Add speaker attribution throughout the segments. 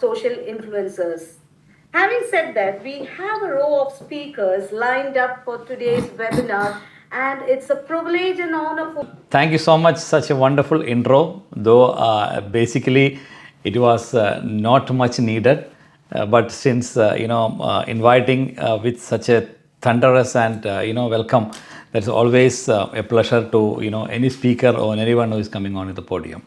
Speaker 1: social influencers. Having said that, we have a row of speakers lined up for today's webinar, and it's a privilege and honor for
Speaker 2: Thank you so much. Such a wonderful intro, though uh, basically it was uh, not much needed. Uh, but since uh, you know uh, inviting uh, with such a thunderous and uh, you know welcome, that's always uh, a pleasure to you know any speaker or anyone who is coming on the podium.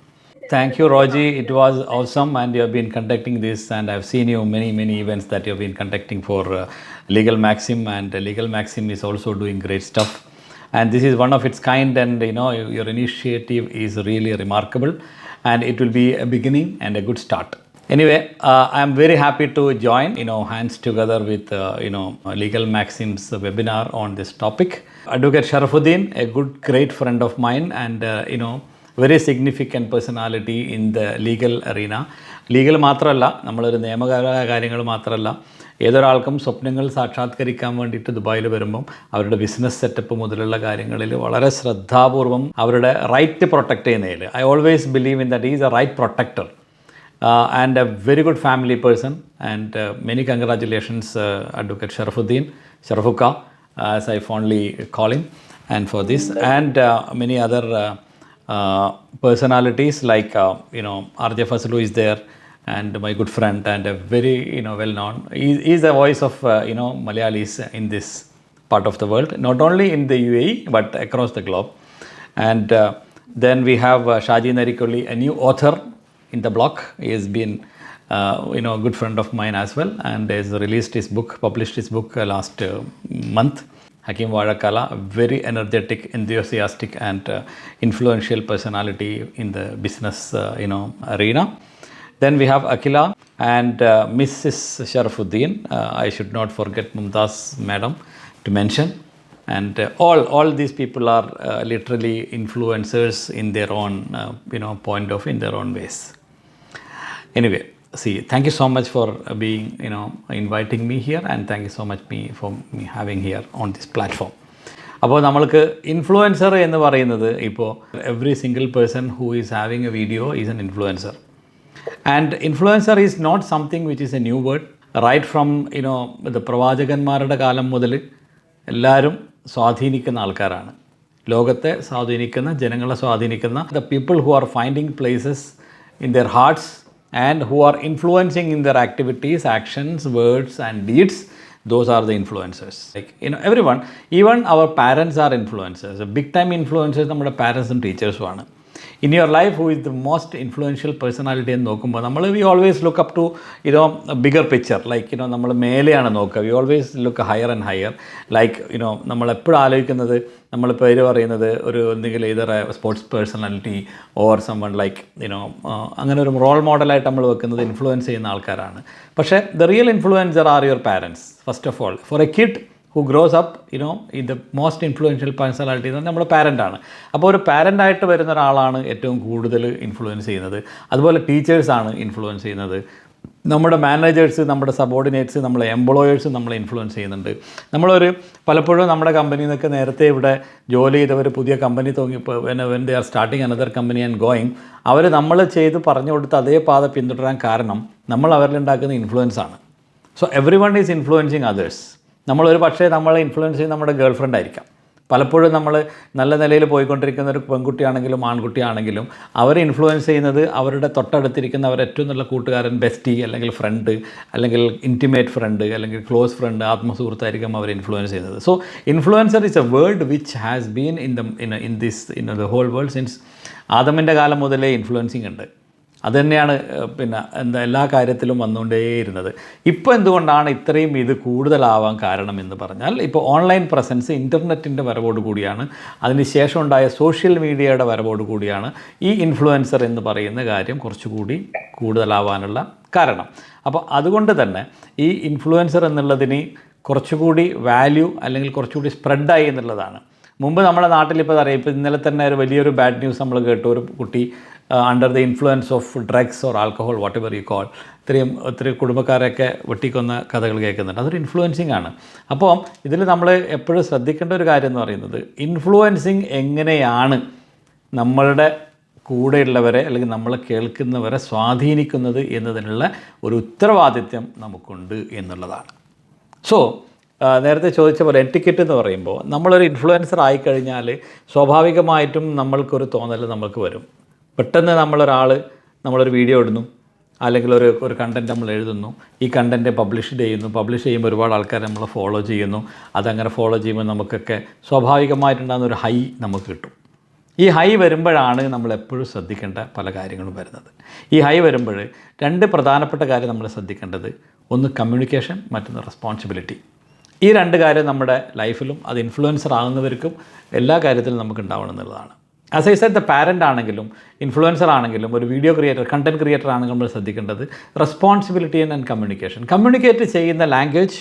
Speaker 2: Thank you, Roji. It was awesome, and you have been conducting this, and I've seen you many many events that you have been conducting for uh, Legal Maxim, and uh, Legal Maxim is also doing great stuff. And this is one of its kind and you know your initiative is really remarkable and it will be a beginning and a good start. Anyway uh, i am very happy to join you know hands together with uh, you know legal maxims webinar on this topic. Advocate sharafuddin a good great friend of mine and uh, you know very significant personality in the legal arena legal മാത്രമല്ല നമ്മളൊരു നിയമകരമായ കാര്യങ്ങൾ മാത്രമല്ല ഏതൊരാൾക്കും സ്വപ്നങ്ങൾ സാക്ഷാത്കരിക്കാൻ വേണ്ടിയിട്ട് ദുബായിൽ വരുമ്പം അവരുടെ ബിസിനസ് സെറ്റപ്പ് മുതലുള്ള കാര്യങ്ങളിൽ വളരെ ശ്രദ്ധാപൂർവം അവരുടെ റൈറ്റ് പ്രൊട്ടക്റ്റ് ചെയ്യുന്നതിൽ. I always believe in that is a right protector and a very good family person and many congratulations advocate Sharafuddin Sharafukka as I fondly calling and for this and many other personalities like uh, you know RJ Faslu is there and my good friend and a very you know well known he, is the voice of uh, you know Malayalis in this part of the world not only in the UAE but across the globe. And uh, then we have uh, Shaji Narikoli a new author in the block. He has been uh, you know a good friend of mine as well and has released his book published his book uh, last uh, month Hakim Varakala, very energetic, enthusiastic, and uh, influential personality in the business, uh, you know, arena. Then we have Akila and uh, Mrs. Sharafuddin. Uh, I should not forget Mumtaz, madam, to mention. And uh, all all these people are uh, literally influencers in their own, uh, you know, point of in their own ways. anyway see thank you so much for being you know inviting me here and thank you so much me for me having here on this platform. അപ്പോൾ നമ്മൾക്ക് influencer എന്ന് പറയുന്നത് ഇപ്പോൾ every single person who is having a video is an influencer and influencer is not something which is a new word right from you know ഇത് പ്രവാചകന്മാരുടെ കാലം മുതൽ എല്ലാവരും സ്വാധീനിക്കുന്ന ആൾക്കാരാണ്. ലോകത്തെ സ്വാധീനിക്കുന്ന ജനങ്ങളെ സ്വാധീനിക്കുന്ന the people who are finding places in their hearts and who are influencing in their activities, actions, words, and deeds. Those are the influencers. Like, you know, everyone, even our parents are influencers. Big time influencers, നമ്മുടെ പാരൻസും ടീച്ചേഴ്സും ആണ് in your life who is the most influential personality എന്ന് നോക്കുമ്പോൾ നമ്മൾ we always look up to you know bigger picture like you know നമ്മൾ മേലെയാണ് നോക്കുക. We always look higher and higher like you know നമ്മൾ എപ്പോഴും ആലോചിക്കുന്നത്? നമ്മൾ പേര് പറയുന്നത് ഒരു എന്തെങ്കിലും either sports personality or someone like you know അങ്ങനെ ഒരു റോൾ മോഡലായിട്ട് നമ്മൾ വെക്കുന്നത് ഇൻഫ്ലുവൻസ് ചെയ്യുന്ന ആൾക്കാരാണ്. പക്ഷേ the real influencer are your parents first of all for a kid who grows up you know ഈ ദ മോസ്റ്റ് ഇൻഫ്ലുവൻഷ്യൽ പേഴ്സണാലിറ്റി എന്ന് നമ്മുടെ പാരന്റാണ് അപ്പോൾ ഒരു പാരന്റായിട്ട് വരുന്ന ഒരാളാണ് ഏറ്റവും കൂടുതൽ ഇൻഫ്ലുവൻസ് ചെയ്യുന്നത്. അതുപോലെ ടീച്ചേഴ്സാണ് ഇൻഫ്ലുവൻസ് ചെയ്യുന്നത്. നമ്മുടെ മാനേജേഴ്സ് നമ്മുടെ സബോർഡിനേറ്റ്സ് നമ്മളെ എംപ്ലോയേഴ്സ് നമ്മളെ ഇൻഫ്ലുവൻസ് ചെയ്യുന്നുണ്ട്. നമ്മളൊരു പലപ്പോഴും നമ്മുടെ കമ്പനിയിൽ നിന്നൊക്കെ നേരത്തെ ഇവിടെ ജോലി ചെയ്തവർ പുതിയ കമ്പനി തോന്നിയപ്പോൾ when they are starting another company and going അവർ നമ്മൾ ചെയ്ത് പറഞ്ഞു കൊടുത്ത് അതേ പാത പിന്തുടരാൻ കാരണം നമ്മൾ അവരിലുണ്ടാക്കുന്ന ഇൻഫ്ലുവൻസ് ആണ്. So everyone is influencing others നമ്മളൊരു പക്ഷേ നമ്മളെ ഇൻഫ്ലുവൻസ് ചെയ്യുന്ന നമ്മുടെ ഗേൾ ഫ്രണ്ട് ആയിരിക്കാം. പലപ്പോഴും നമ്മൾ നല്ല നിലയിൽ പോയിക്കൊണ്ടിരിക്കുന്ന ഒരു പെൺകുട്ടിയാണെങ്കിലും ആൺകുട്ടിയാണെങ്കിലും അവരെ ഇൻഫ്ലുവൻസ് ചെയ്യുന്നത് അവരുടെ തൊട്ടടുത്തിരിക്കുന്ന അവരുടെ ഏറ്റവും നല്ല കൂട്ടുകാരൻ ബെസ്റ്റി അല്ലെങ്കിൽ ഫ്രണ്ട് അല്ലെങ്കിൽ ഇന്റിമേറ്റ് ഫ്രണ്ട് അല്ലെങ്കിൽ ക്ലോസ് ഫ്രണ്ട് ആത്മസുഹൃത്തായിരിക്കും അവർ ഇൻഫ്ലുവൻസ് ചെയ്യുന്നത്. So influencer is a word which has been in the in in this in the whole world since ആദമിന്റെ കാലം മുതലേ ഇൻഫ്ലുവൻസിങ് ഉണ്ട്. അതുതന്നെയാണ് പിന്നെ എന്താ എല്ലാ കാര്യത്തിലും വന്നുകൊണ്ടേയിരുന്നത്. ഇപ്പോൾ എന്തുകൊണ്ടാണ് ഇത്രയും ഇത് കൂടുതലാവാൻ കാരണം എന്ന് പറഞ്ഞാൽ ഇപ്പോൾ ഓൺലൈൻ പ്രസൻസ് ഇന്റർനെറ്റിന്റെ വരവോട് കൂടിയാണ്. അതിനുശേഷം ഉണ്ടായ സോഷ്യൽ മീഡിയയുടെ വരവോട് കൂടിയാണ് ഈ ഇൻഫ്ലുവൻസർ എന്ന് പറയുന്ന കാര്യം കുറച്ചുകൂടി കൂടുതലാവാനുള്ള കാരണം. അപ്പോൾ അതുകൊണ്ട് തന്നെ ഈ ഇൻഫ്ലുവൻസർ എന്നുള്ളതിന് കുറച്ചുകൂടി വാല്യൂ അല്ലെങ്കിൽ കുറച്ചുകൂടി സ്പ്രെഡായി എന്നുള്ളതാണ്. മുമ്പ് നമ്മുടെ നാട്ടിൽ ഇപ്പോൾ അറിയാം ഇപ്പോൾ ഇന്നലെ തന്നെ ഒരു വലിയൊരു ബാഡ് ന്യൂസ് നമ്മൾ കേട്ടു ഒരു കുട്ടി under the influence of drugs or alcohol whatever you call ഇത്രയും ഒത്തിരി കുടുംബക്കാരെയൊക്കെ വെട്ടിക്കൊന്ന കഥകൾ കേൾക്കുന്നുണ്ട്. അതൊരു ഇൻഫ്ലുവൻസിങ് ആണ്. അപ്പോൾ ഇതിൽ നമ്മൾ എപ്പോഴും ശ്രദ്ധിക്കേണ്ട ഒരു കാര്യം എന്ന് പറയുന്നത് ഇൻഫ്ലുവൻസിങ് എങ്ങനെയാണ് നമ്മളുടെ കൂടെയുള്ളവരെ അല്ലെങ്കിൽ നമ്മൾ കേൾക്കുന്നവരെ സ്വാധീനിക്കുന്നത് എന്നതിനുള്ള ഒരു ഉത്തരവാദിത്യം നമുക്കുണ്ട് എന്നുള്ളതാണ്. സോ നേരത്തെ ചോദിച്ച പോലെ എറ്റിക്കറ്റ് എന്ന് പറയുമ്പോൾ നമ്മളൊരു ഇൻഫ്ലുവൻസർ ആയിക്കഴിഞ്ഞാൽ സ്വാഭാവികമായിട്ടും നമ്മൾക്കൊരു തോന്നൽ നമുക്ക് വരും. പെട്ടെന്ന് നമ്മളൊരാൾ നമ്മളൊരു വീഡിയോ ഇടുന്നു. അല്ലെങ്കിൽ ഒരു ഒരു കണ്ടന്റ് നമ്മൾ എഴുതുന്നു. ഈ കണ്ടന്റ് പബ്ലിഷ് ചെയ്യുന്നു. പബ്ലിഷ് ചെയ്യുമ്പോൾ ഒരുപാട് ആൾക്കാർ നമ്മൾ ഫോളോ ചെയ്യുന്നു. അതങ്ങനെ ഫോളോ ചെയ്യുമ്പോൾ നമുക്കൊക്കെ സ്വാഭാവികമായിട്ടുണ്ടാകുന്ന ഒരു ഹൈ നമുക്ക് കിട്ടും. ഈ ഹൈ വരുമ്പോഴാണ് നമ്മൾ എപ്പോഴും ശ്രദ്ധിക്കേണ്ട പല കാര്യങ്ങളും വരുന്നത്. ഈ ഹൈ വരുമ്പോൾ രണ്ട് പ്രധാനപ്പെട്ട കാര്യം നമ്മൾ ശ്രദ്ധിക്കേണ്ടത് ഒന്ന് കമ്മ്യൂണിക്കേഷൻ മറ്റൊന്ന് റെസ്പോൺസിബിലിറ്റി ഈ രണ്ട് കാര്യം നമ്മുടെ ലൈഫിലും അത് ഇൻഫ്ലുവൻസർ ആകുന്നവർക്കും എല്ലാ കാര്യത്തിലും നമുക്ക് ഉണ്ടാവണം എന്നുള്ളതാണ്. As I set the parent ആണെങ്കിലും ഇൻഫ്ലുവൻസർ ആണെങ്കിലും ഒരു വീഡിയോ ക്രിയേറ്റർ കണ്ടന്റ് ക്രിയേറ്റർ ആണെങ്കിലും നമ്മൾ ശ്രദ്ധിക്കേണ്ടത് റെസ്പോൺസിബിലിറ്റി ആൻഡ് കമ്മ്യൂണിക്കേഷൻ കമ്മ്യൂണിക്കേറ്റ് ചെയ്യുന്ന language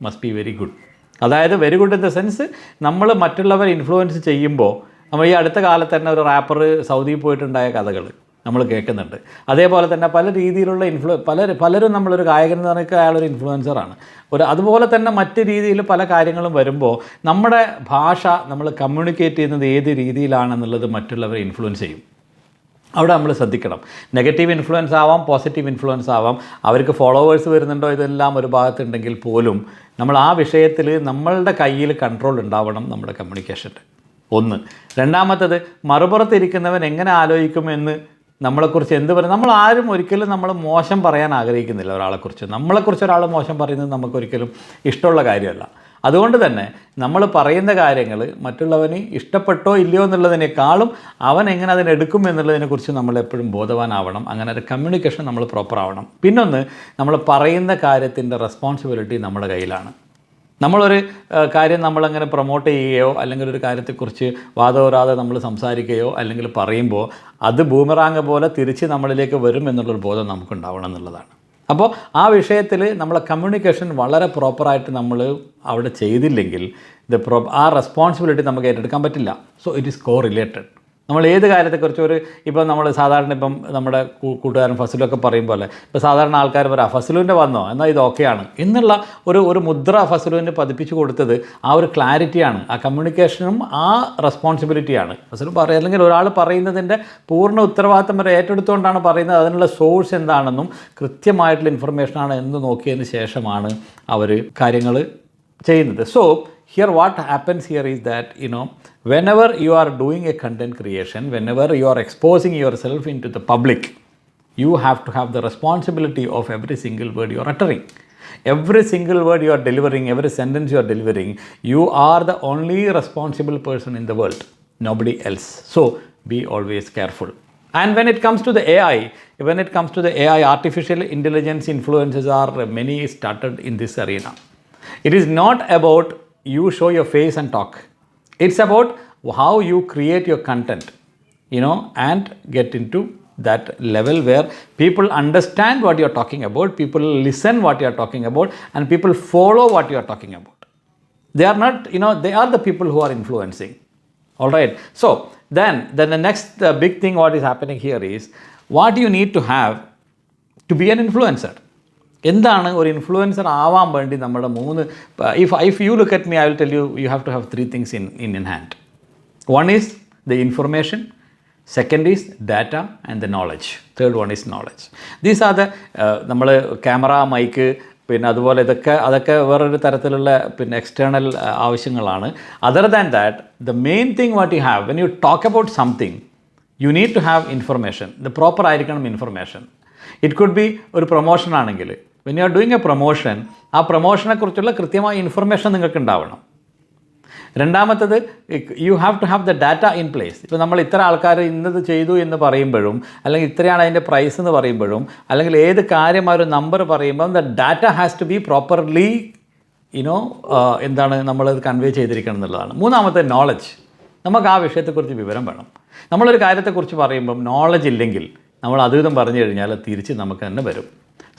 Speaker 2: must be very good അതായത് very good in the sense നമ്മൾ മറ്റുള്ളവരെ ഇൻഫ്ലുവൻസ് ചെയ്യുമ്പോൾ നമ്മൾ ഈ അടുത്ത കാലത്ത് തന്നെ ഒരു റാപ്പർ സൗദിയിൽ പോയിട്ടുണ്ടായ കഥകൾ നമ്മൾ കേൾക്കുന്നുണ്ട്. അതേപോലെ തന്നെ പല രീതിയിലുള്ള ഇൻഫ്ലു പല പലരും നമ്മളൊരു ഗായകൻ എന്ന് പറഞ്ഞാൽ അയാളൊരു ഇൻഫ്ലുവൻസറാണ് ഒരു അതുപോലെ തന്നെ മറ്റ് രീതിയിൽ പല കാര്യങ്ങളും വരുമ്പോൾ നമ്മുടെ ഭാഷ നമ്മൾ കമ്മ്യൂണിക്കേറ്റ് ചെയ്യുന്നത് ഏത് രീതിയിലാണെന്നുള്ളത് മറ്റുള്ളവരെ ഇൻഫ്ലുവൻസ് ചെയ്യും. അവിടെ നമ്മൾ ശ്രദ്ധിക്കണം. നെഗറ്റീവ് ഇൻഫ്ലുവൻസ് ആവാം പോസിറ്റീവ് ഇൻഫ്ലുവൻസ് ആവാം. അവർക്ക് ഫോളോവേഴ്സ് വരുന്നുണ്ടോ ഇതെല്ലാം ഒരു ഭാഗത്തുണ്ടെങ്കിൽ പോലും നമ്മൾ ആ വിഷയത്തിൽ നമ്മളുടെ കയ്യിൽ കൺട്രോൾ ഉണ്ടാവണം നമ്മുടെ കമ്മ്യൂണിക്കേഷന്റെ ഒന്ന്. രണ്ടാമത്തത് മറുപുറത്തിരിക്കുന്നവൻ എങ്ങനെ ആലോചിക്കുമെന്ന് നമ്മളെക്കുറിച്ച് എന്ത് പറയും നമ്മൾ ആരും ഒരിക്കലും നമ്മൾ മോശം പറയാൻ ആഗ്രഹിക്കുന്നില്ല ഒരാളെക്കുറിച്ച്. നമ്മളെക്കുറിച്ച് ഒരാൾ മോശം പറയുന്നത് നമുക്കൊരിക്കലും ഇഷ്ടമുള്ള കാര്യമല്ല. അതുകൊണ്ട് തന്നെ നമ്മൾ പറയുന്ന കാര്യങ്ങൾ മറ്റുള്ളവന് ഇഷ്ടപ്പെട്ടോ ഇല്ലയോ എന്നുള്ളതിനേക്കാളും അവൻ എങ്ങനെ അതിനെടുക്കും എന്നുള്ളതിനെക്കുറിച്ച് നമ്മൾ എപ്പോഴും ബോധവാനാവണം. അങ്ങനെ ഒരു കമ്മ്യൂണിക്കേഷൻ നമ്മൾ പ്രോപ്പർ ആവണം. പിന്നൊന്ന് നമ്മൾ പറയുന്ന കാര്യത്തിന്റെ റെസ്പോൺസിബിലിറ്റി നമ്മുടെ കയ്യിലാണ്. നമ്മളൊരു കാര്യം നമ്മളങ്ങനെ പ്രൊമോട്ട് ചെയ്യുകയോ അല്ലെങ്കിൽ ഒരു കാര്യത്തെക്കുറിച്ച് വാദവരാതെ നമ്മൾ സംസാരിക്കുകയോ അല്ലെങ്കിൽ പറയുമ്പോൾ അത് ബൂമറാങ് പോലെ തിരിച്ച് നമ്മളിലേക്ക് വരും എന്നുള്ളൊരു ബോധം നമുക്കുണ്ടാവണം എന്നുള്ളതാണ്. അപ്പോൾ ആ വിഷയത്തിൽ നമ്മളെ കമ്മ്യൂണിക്കേഷൻ വളരെ പ്രോപ്പറായിട്ട് നമ്മൾ അവിടെ ചെയ്തില്ലെങ്കിൽ ഇത് പ്രോ ആ റെസ്പോൺസിബിലിറ്റി നമുക്ക് ഏറ്റെടുക്കാൻ പറ്റില്ല. So it is correlated നമ്മൾ ഏത് കാര്യത്തെക്കുറിച്ച് ഒരു ഇപ്പം നമ്മൾ സാധാരണ ഇപ്പം നമ്മുടെ കൂട്ടുകാരൻ ഫസലൊക്കെ പറയും പോലെ ഇപ്പോൾ സാധാരണ ആൾക്കാർ പറയാം ഫസലുവിന്റെ വന്നോ? എന്നാൽ ഇത് ഓക്കെയാണ്. എന്നുള്ള ഒരു ഒരു മുദ്ര ഫസലുവിന് പതിപ്പിച്ചു കൊടുത്തത് ആ ഒരു ക്ലാരിറ്റിയാണ് ആ കമ്മ്യൂണിക്കേഷനും ആ റെസ്പോൺസിബിലിറ്റിയാണ്. ഫസലു പറയുക അല്ലെങ്കിൽ ഒരാൾ പറയുന്നതിന്റെ പൂർണ ഉത്തരവാദിത്തം വരെ ഏറ്റെടുത്തുകൊണ്ടാണ് പറയുന്നത് അതിനുള്ള സോഴ്സ് എന്താണെന്നും കൃത്യമായിട്ടുള്ള ഇൻഫർമേഷനാണ് എന്ന് നോക്കിയതിന് ശേഷമാണ് അവർ കാര്യങ്ങൾ ചെയ്യുന്നത്. So here what happens here is that you know whenever you are doing a content creation whenever you are exposing yourself into the public you have to have the responsibility of every single word you are uttering. Every single word you are delivering every sentence you are delivering you are the only responsible person in the world. Nobody else. So be always careful. And when it comes to the ai when it comes to the ai artificial intelligence influences are many started in this arena. It is not about you show your face and talk it's about how you create your content you know and get into that level where people understand what you're talking about people listen what you're talking about and people follow what you're talking about. They are not you know they are the people who are influencing. All right. So then then the next uh, big thing what is happening here is what you need to have to be an influencer എന്താണ് ഒരു influencer ആവാൻ വേണ്ടി നമ്മുടെ മൂന്ന് if if you look at me I will tell you you have to have three things in in in hand one is the information second is data and the knowledge third one is knowledge these are the നമ്മൾ camera mic പിന്നെ അതുപോലെ ഇതൊക്കെ അതൊക്കെ വേറൊരു തരത്തിലുള്ള പിന്നെ external ആവശ്യങ്ങളാണ്. Other than that the main thing what you have when you talk about something you need to have information ഇത് proper ആയിരിക്കണം ഇൻഫർമേഷൻ ഇറ്റ് കുഡ് ബി ഒരു പ്രൊമോഷൻ ആണെങ്കിൽ when you are doing a promotion ആ പ്രൊമോഷനെ കുറിച്ചുള്ള കൃത്യമായ information നിങ്ങൾക്ക് ഉണ്ടാവണം. രണ്ടാമത്തത് you have to have the data in place ഇപ്പോൾ നമ്മൾ ഇത്ര ആൾക്കാർ ഇന്നത് ചെയ്തു എന്ന് പറയുമ്പോഴും അല്ലെങ്കിൽ ഇത്രയാണ് അതിന്റെ പ്രൈസ് എന്ന് പറയുമ്പോഴും അല്ലെങ്കിൽ ഏത് കാര്യം ആ ഒരു നമ്പർ പറയുമ്പോൾ the data has to be properly you know എന്താണ് നമ്മളത് കൺവേ ചെയ്തിരിക്കണം എന്നുള്ളതാണ്. മൂന്നാമത്തെ നോളജ് നമുക്ക് ആ വിഷയത്തെക്കുറിച്ച് വിവരം വേണം. നമ്മളൊരു കാര്യത്തെക്കുറിച്ച് പറയുമ്പം നോളജ് ഇല്ലെങ്കിൽ നമ്മൾ അതുവിധം പറഞ്ഞു കഴിഞ്ഞാൽ തിരിച്ച് നമുക്ക് തന്നെ വരും.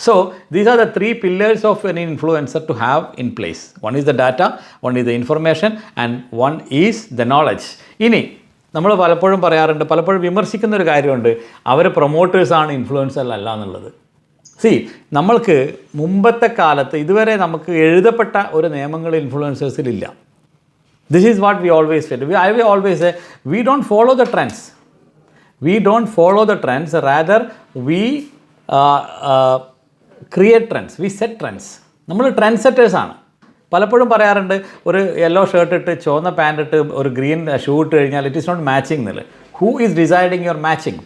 Speaker 2: So these are the three pillars of an influencer to have in place. One is the data, one is the information, and one is the knowledge. ഇനി നമ്മൾ പലപ്പോഴും പറയാറുണ്ട് പലപ്പോഴും വിമർശിക്കുന്ന ഒരു കാര്യമുണ്ട്. അവർ പ്രൊമോട്ടേഴ്സാണ് ഇൻഫ്ലുവൻസർ അല്ല എന്നുള്ളത്. സി നമ്മൾക്ക് മുമ്പത്തെ കാലത്ത് ഇതുവരെ നമുക്ക് എഴുതപ്പെട്ട ഒരു നിയമങ്ങൾ ഇൻഫ്ലുവൻസേഴ്സിലില്ല this is what we always feel I we always we don't follow the trends we don't follow the trends rather we create trends we set trends നമ്മൾ ട്രെൻഡ് സെറ്റേഴ്സാണ് പലപ്പോഴും പറയാറുണ്ട് ഒരു യെല്ലോ ഷർട്ട് ഇട്ട് ചുവന്ന പാന്റ് ഇട്ട് ഒരു ഗ്രീൻ ഷൂ ഇട്ട് കഴിഞ്ഞാൽ ഇറ്റ് ഈസ് നോട്ട് മാച്ചിങ് എന്നുള്ളത് who is deciding your matching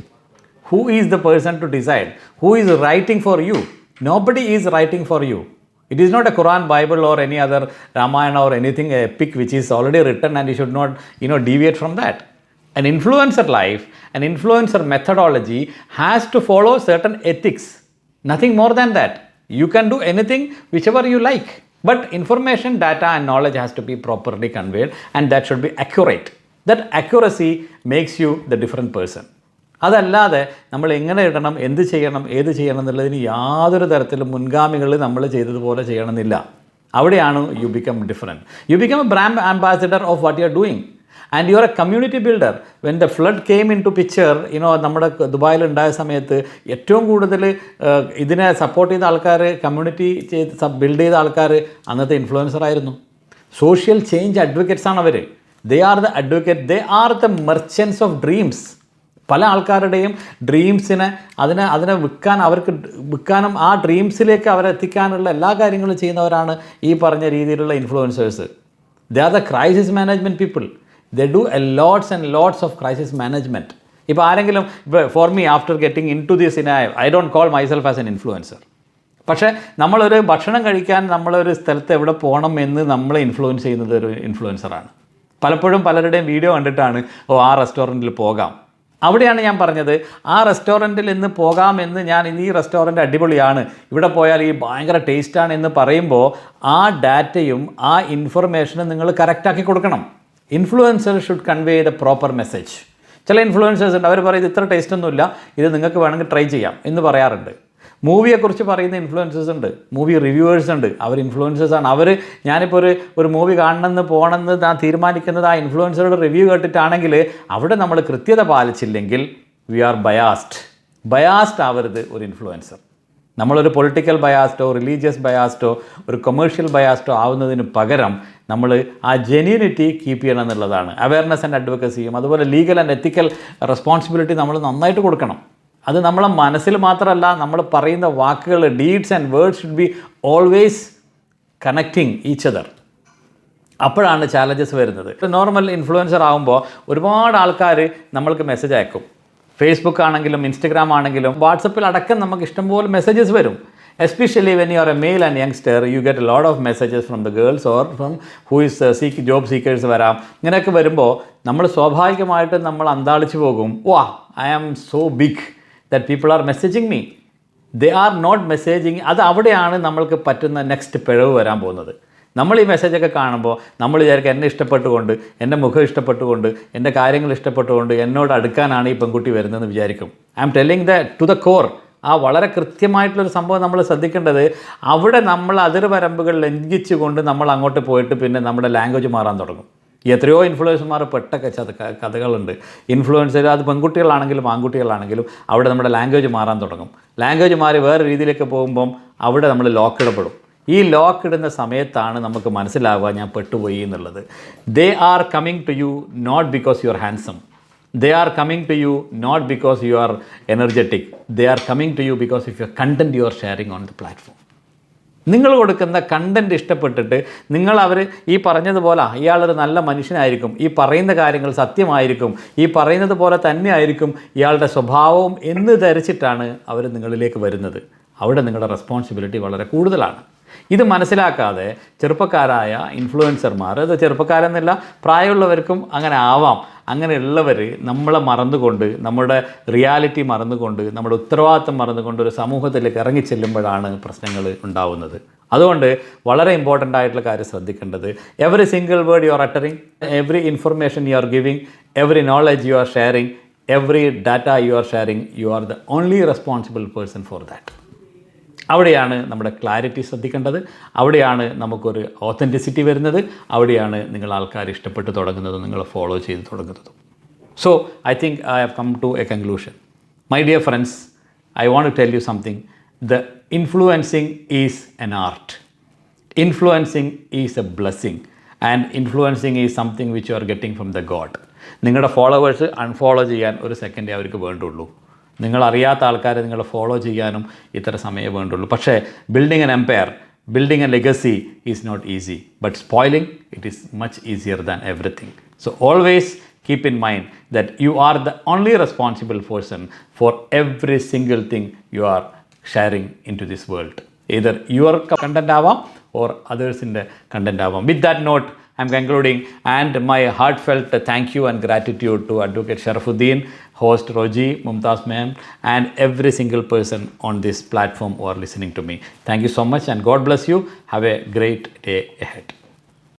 Speaker 2: who is the person to decide who is writing for you nobody is writing for you it is not a quran bible or any other ramayana or anything epic which is already written and you should not you know deviate from that an influencer life an influencer methodology has to follow certain ethics nothing more than that you can do anything whichever you like but information data and knowledge has to be properly conveyed and that should be accurate that accuracy makes you the different person അതല്ലാതെ നമ്മൾ എങ്ങനെ ഇടണം എന്ത് ചെയ്യണം ഏത് ചെയ്യണം എന്നുള്ളതിന് യാതൊരു തരത്തിലും മുൻഗാമികൾ നമ്മൾ ചെയ്തതുപോലെ ചെയ്യണമെന്നില്ല അവിടെയാണ് you become different you become a brand ambassador of what you are doing and you are a community builder when the flood came into picture you know നമ്മുടെ ദുബായിൽ ഉണ്ടായ സമയത്ത് ഏറ്റവും കൂടുതൽ ഇതിനെ സപ്പോർട്ട് ചെയ്ത ആൾക്കാർ കമ്മ്യൂണിറ്റി ചെയ്ത് ബിൽഡ് ചെയ്ത ആൾക്കാർ അന്നത്തെ ഇൻഫ്ലുവൻസർ ആയിരുന്നു. സോഷ്യൽ ചേഞ്ച് അഡ്വക്കേറ്റ്സ് ആണ് അവർ they are the advocate they are the merchants of dreams പല ആൾക്കാരുടെയും ഡ്രീംസിനെ അതിനെ അതിനെ വിൽക്കാൻ അവർക്ക് വിൽക്കാനും ആ ഡ്രീംസിലേക്ക് അവരെ എത്തിക്കാനുള്ള എല്ലാ കാര്യങ്ങളും ചെയ്യുന്നവരാണ് ഈ പറഞ്ഞ രീതിയിലുള്ള influencers they are the crisis management people they do a lots and lots of crisis management ഇപ്പോൾ ആരെങ്കിലും ഇപ്പോൾ for me after getting into this in I don't call myself as an influencer പക്ഷേ നമ്മളൊരു ഭക്ഷണം കഴിക്കാൻ നമ്മളൊരു സ്ഥലത്ത് എവിടെ പോകണം എന്ന് നമ്മളെ ഇൻഫ്ലുവൻസ് ചെയ്യുന്നത് ഒരു ഇൻഫ്ലുവൻസറാണ് പലപ്പോഴും പലരുടെയും വീഡിയോ കണ്ടിട്ടാണ് ഓ ആ റെസ്റ്റോറന്റിൽ പോകാം. അവിടെയാണ് ഞാൻ പറഞ്ഞത് ആ റെസ്റ്റോറന്റിൽ ഇന്ന് പോകാമെന്ന് ഞാൻ ഈ റെസ്റ്റോറന്റ് അടിപൊളിയാണ്. ഇവിടെ പോയാൽ ഈ ഭയങ്കര ടേസ്റ്റാണ് എന്ന് പറയുമ്പോൾ ആ ഡാറ്റയും ആ ഇൻഫർമേഷനും നിങ്ങൾ കറക്റ്റാക്കി കൊടുക്കണം. Influencer should convey the proper message ചില ഇൻഫ്ലുവൻസേഴ്സ് ഉണ്ട് അവർ പറയും ഇത് ഇത്ര ടേസ്റ്റ് ഒന്നുമില്ല ഇത് നിങ്ങൾക്ക് വേണമെങ്കിൽ ട്രൈ ചെയ്യാം എന്ന് പറയാറുണ്ട്. മൂവിയെക്കുറിച്ച് പറയുന്ന ഇൻഫ്ലുവൻസേഴ്സ് ഉണ്ട് മൂവി റിവ്യൂവേഴ്സ് ഉണ്ട്. അവർ ഇൻഫ്ലുവൻസേഴ്സ് ആണ്. അവർ ഞാനിപ്പോൾ ഒരു ഒരു മൂവി കാണണമെന്ന് പോകണമെന്ന് ഞാൻ തീരുമാനിക്കുന്നത് ആ ഇൻഫ്ലുവൻസറുടെ റിവ്യൂ കേട്ടിട്ടാണെങ്കിൽ അവിടെ നമ്മൾ കൃത്യത പാലിച്ചില്ലെങ്കിൽ വി ആർ ബയാസ്ഡ് ബയാസ്ഡ് ആവരുത് ഒരു ഇൻഫ്ലുവൻസർ നമ്മളൊരു പൊളിറ്റിക്കൽ ബയാസ്ഡോ റിലീജിയസ് ബയാസ്ഡോ ഒരു കൊമേഴ്ഷ്യൽ ബയാസ്ഡോ ആവുന്നതിന് പകരം നമ്മൾ ആ ജെന്യൂനിറ്റി കീപ്പ് ചെയ്യണം എന്നുള്ളതാണ്. അവയർനെസ് ആൻഡ് അഡ്വക്കസിയും അതുപോലെ ലീഗൽ ആൻഡ് എത്തിക്കൽ റെസ്പോൺസിബിലിറ്റി നമ്മൾ നന്നായിട്ട് കൊടുക്കണം. അത് നമ്മളെ മനസ്സിൽ മാത്രമല്ല നമ്മൾ പറയുന്ന വാക്കുകൾ deeds and words should be always connecting each other അപ്പോഴാണ് ചാലഞ്ചസ് വരുന്നത്. നോർമൽ ഇൻഫ്ലുവൻസർ ആകുമ്പോൾ ഒരുപാട് ആൾക്കാർ നമ്മൾക്ക് മെസ്സേജ് അയക്കും. ഫേസ്ബുക്ക് ആണെങ്കിലും ഇൻസ്റ്റഗ്രാം ആണെങ്കിലും വാട്സപ്പിൽ അടക്കം നമുക്ക് ഇഷ്ടംപോലെ മെസ്സേജസ് വരും. Especially when you are a male and youngster you get a lot of messages from the girls or from who is seek job seekers വരാം. ഇങ്ങനെയൊക്കെ വരുമ്പോൾ നമ്മൾ സ്വാഭാവികമായിട്ട് നമ്മൾ അന്താളിച്ച് പോകും. Wow I am so big that people are messaging me they are not messaging അത് അവിടെയാണ് നമ്മൾക്ക് പറ്റുന്ന നെക്സ്റ്റ് പിഴവ് വരാൻ പോകുന്നത്. നമ്മൾ ഈ മെസ്സേജൊക്കെ കാണുമ്പോൾ നമ്മൾ വിചാരിക്കുക എന്നെ ഇഷ്ടപ്പെട്ടുകൊണ്ട് എന്റെ മുഖം ഇഷ്ടപ്പെട്ടുകൊണ്ട് എന്റെ കാര്യങ്ങൾ ഇഷ്ടപ്പെട്ടുകൊണ്ട് എന്നോട് അടുക്കാനാണ് ഈ പെൺകുട്ടി വരുന്നതെന്ന് വിചാരിക്കും. I am telling the to the core ആ വളരെ കൃത്യമായിട്ടുള്ളൊരു സംഭവം നമ്മൾ ശ്രദ്ധിക്കേണ്ടത് അവിടെ നമ്മൾ അതിർവരമ്പുകൾ ലംഘിച്ചുകൊണ്ട് നമ്മൾ അങ്ങോട്ട് പോയിട്ട് പിന്നെ നമ്മുടെ ലാംഗ്വേജ് മാറാൻ തുടങ്ങും. എത്രയോ ഇൻഫ്ലുവൻസർമാർ ക- കഥകളുണ്ട്. ഇൻഫ്ലുവൻസർ അത് പെൺകുട്ടികളാണെങ്കിലും ആൺകുട്ടികളാണെങ്കിലും അവിടെ നമ്മുടെ ലാംഗ്വേജ് മാറാൻ തുടങ്ങും. ലാംഗ്വേജ് മാറി വേറെ രീതിയിലേക്ക് പോകുമ്പം അവിടെ നമ്മൾ ലോക്ക് ഇടപെടും ഈ ലോക്ക് ഇടുന്ന സമയത്താണ് നമുക്ക് മനസ്സിലാവുക ഞാൻ പെട്ടുപോയി എന്നുള്ളത്. They are coming to you not because you are handsome they are coming to you not because you are energetic they are coming to you because if you content you are sharing on the platform നിങ്ങൾ കൊടുക്കുന്ന content ഇഷ്ടപ്പെട്ടിട്ട് നിങ്ങൾ അവർ ഈ പറഞ്ഞതുപോലെ ഇയാളൊരു നല്ല മനുഷ്യനായിരിക്കും. ഈ പറയുന്ന കാര്യങ്ങൾ സത്യമായിരിക്കും. ഈ പറയുന്നത് പോലെ തന്നെ ആയിരിക്കും ഇയാളുടെ സ്വഭാവവും എന്ന് ധരിച്ചിട്ടാണ് അവർ നിങ്ങളിലേക്ക് വരുന്നത്. അവിടെ നിങ്ങളുടെ റെസ്പോൺസിബിലിറ്റി വളരെ കൂടുതലാണ്. ഇത് മനസ്സിലാക്കാതെ ചെറുപ്പക്കാരായ ഇൻഫ്ലുവൻസർമാർ അത് ചെറുപ്പക്കാരെന്നല്ല പ്രായമുള്ളവർക്കും അങ്ങനെ ആവാം. അങ്ങനെയുള്ളവർ നമ്മളെ മറന്നുകൊണ്ട് നമ്മുടെ റിയാലിറ്റി മറന്നുകൊണ്ട് നമ്മുടെ ഉത്തരവാദിത്തം മറന്നുകൊണ്ട് ഒരു സമൂഹത്തിലേക്ക് ഇറങ്ങി ചെല്ലുമ്പോഴാണ് പ്രശ്നങ്ങൾ ഉണ്ടാവുന്നത്. അതുകൊണ്ട് വളരെ ഇമ്പോർട്ടന്റ് ആയിട്ടുള്ള കാര്യം ശ്രദ്ധിക്കേണ്ടത് every single word you are uttering every information you are giving every knowledge you are sharing every data you are sharing you are the only responsible person for that അവിടെയാണ് നമ്മുടെ ക്ലാരിറ്റി ശ്രദ്ധിക്കേണ്ടത്. അവിടെയാണ് നമുക്കൊരു authenticity വരുന്നത്. അവിടെയാണ് നിങ്ങൾ ആൾക്കാർ ഇഷ്ടപ്പെട്ട് തുടങ്ങുന്നതും നിങ്ങൾ ഫോളോ ചെയ്ത് തുടങ്ങുന്നതും. So I think I have come to a conclusion my dear friends I want to tell you something the influencing is an art influencing is a blessing and influencing is something which you are getting from the God നിങ്ങളുടെ followers unfollow ചെയ്യാൻ ഒരു സെക്കൻഡേ അവർക്ക് വേണ്ടുള്ളൂ. നിങ്ങളറിയാത്ത ആൾക്കാരെ നിങ്ങൾ follow ചെയ്യാനും ഇത്ര സമയം വേണ്ടുള്ളൂ. പക്ഷേ building an empire building a legacy is not easy but spoiling it is much easier than everything so always keep in mind that you are the only responsible person for every single thing you are sharing into this world either your content ആവാം or അതേഴ്സിന്റെ content ആവാം. With that note I'm concluding and my heartfelt thank you and gratitude to Advocate Sharafuddin, host Roji, Mumtaz ma'am and every single person on this platform who are listening to me. Thank you so much and God bless you. Have a great day ahead.